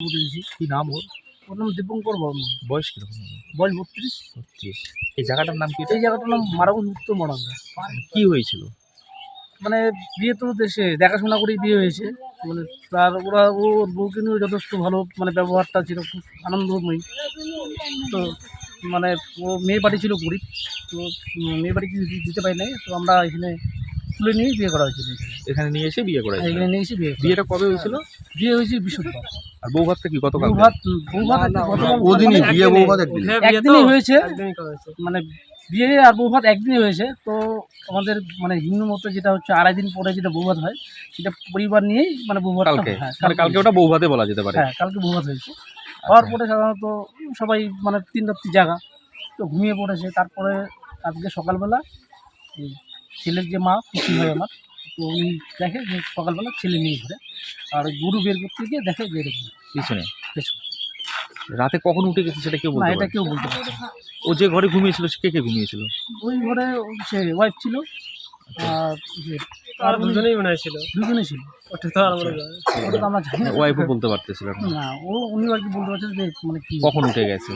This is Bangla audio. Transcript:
দিয়েছি কি নাম ওর ওর নাম দীপঙ্কর বর্মন বয়স কীরকম বয়স বত্রিশ। বত্রিশ। এই জায়গাটার নাম কি? এই জায়গাটার নাম মারাগুল উত্তর মরাঙ্গা। কি হয়েছিল? মানে বিয়ে তো দেশে দেখাশোনা করেই বিয়ে হয়েছে। মানে তার ওরা ও ওর বউকে নিয়েও যথেষ্ট ভালো মানে ব্যবহারটা ছিল খুব আনন্দময়ী। তো মানে ও মেয়ে বাড়ি ছিল গরিব তো মেয়ে বাড়ি কিছু দিতে পারি নাই তো আমরা এখানে তুলে নিয়ে বিয়ে করা হয়েছিল এখানে। নিয়ে এসে বিয়ে করা। এখানে নিয়ে এসে বিয়ে বিয়েটা কবে হয়েছিল? বিয়ে হয়েছে বিশুদ্ধবার আর বউ ভাতটা কি গতকাল? বউ ভাত বউ ভাত ওদিনই মানে বিয়ে বউ ভাত একদিন একদিনই হয়েছে। মানে বিয়ে আর বউ ভাত একদিনই হয়েছে। তো আমাদের মানে হিন্দু মতে যেটা হচ্ছে আড়াই দিন পরে যেটা বউ ভাত হয় সেটা পরিবার নিয়েই মানে বউ ভাতটা কালকে। হ্যাঁ, মানে কালকে ওটা বউ ভাতে বলা যেতে পারে। হ্যাঁ কালকে বউ ভাত হয়েছে। হওয়ার পরে সাধারণত সবাই মানে তিন রাত্রি জায়গা তো ঘুমিয়ে পড়েছে। তারপরে আজকে সকালবেলা ছেলের যে মা খুশি হয় আমার। তো উনি দেখে যে সকালবেলা ছেলে নিয়ে ঘুরে আর গরু বের করতে গিয়ে দেখে যে এরকম। পিছনে? পেছনে। রাতে কখন উঠে গেছে সেটা কেউ না বলতে এটা পারে কেউ বলতে পারছে না। ও যে ঘরে ঘুমিয়েছিল সে কে কে ঘুমিয়েছিল? ওই ঘরে সে ওয়াইফ ছিল আর যে আর দুজনেই মনে হয় ছিল দুজনে ছিল। ওটা তো আর মনে হয়। ওটা তো আমরা জানি না। ওয়াইফও বলতে পারতেছিল না। না ও উনি আর কি বলতে পারছেন যে মানে কি। কখন উঠে গেছে?